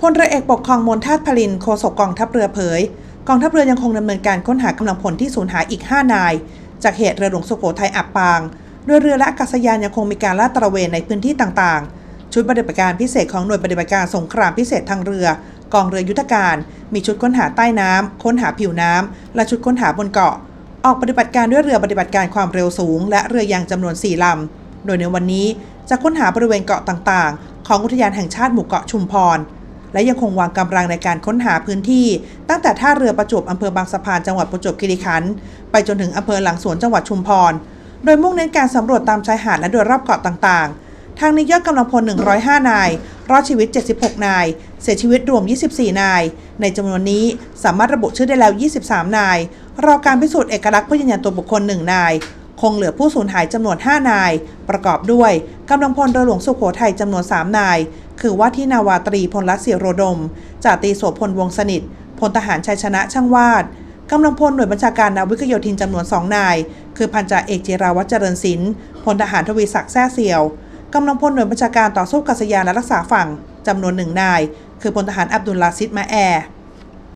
พลเรือเอกปกครองมนทาตพลินโฆษกกองทัพเรือเผย กองทัพเรือยังคงดำเนินการค้นหากำลังพลที่สูญหายอีก 5 นาย จากเหตุเรือหลวงสุโขทัยอับปางโดยเรือและอากาศยานยังคงมีการลาดตระเวนในพื้นที่ต่างๆ ชุดปฏิบัติการพิเศษของหน่วยปฏิบัติการสงครามพิเศษทางเรือ กองเรือยุทธการ มีชุดค้นหาใต้น้ำค้นหาผิวน้ำและชุดค้นหาบนเกาะ ออกปฏิบัติการด้วยเรือปฏิบัติการความเร็วสูง และเรือยางจำนวน 4 ลำ โดยในวันนี้จะค้นหาบริเวณเกาะต่างๆ ของอุทยานแห่งชาติหมู่เกาะชุมพร และยังคงวางกำลังในการค้นหาพื้นที่ ตั้งแต่ท่าเรือประจวบอำเภอบางสะพานจังหวัดประจวบคีรีขันธ์ไปจนถึงอำเภอหลังสวนจังหวัดชุมพร โดยมุ่งเน้นการสำรวจตามชายหาดและโดยรอบเกาะต่างๆ ทางนี้ยอดกำลังพล 105 นาย รอดชีวิต 76 นาย เสียชีวิตรวม 24 นาย ในจำนวนนี้สามารถระบุชื่อได้แล้ว 23 นาย รอการพิสูจน์เอกลักษณ์เพื่อยืนยันตัวบุคคล 1 นายคงเหลือผู้สูญหายจำนวน 5 นาย ประกอบด้วยกำลังพลเรือหลวงสุโขทัยจำนวน 3 นาย คือว่าที่นาวาตรีพลรัศิโรดมจ่าตีโสพลวงสนิทพลทหารชัยชนะช่างวาดกำลังพลหน่วยบัญชาการนาวิกโยธินจำนวนสองนาย คือพันจ่าเอกจิราวัฒเจริญศิลป์พลทหารทวีศักดิ์แซ่เซียวกำลังพลหน่วยบัญชาการต่อสู้กัษยานและรักษาฝั่งจำนวนหนึ่งนาย คือพลทหารอับดุลลาซิดมาแอร์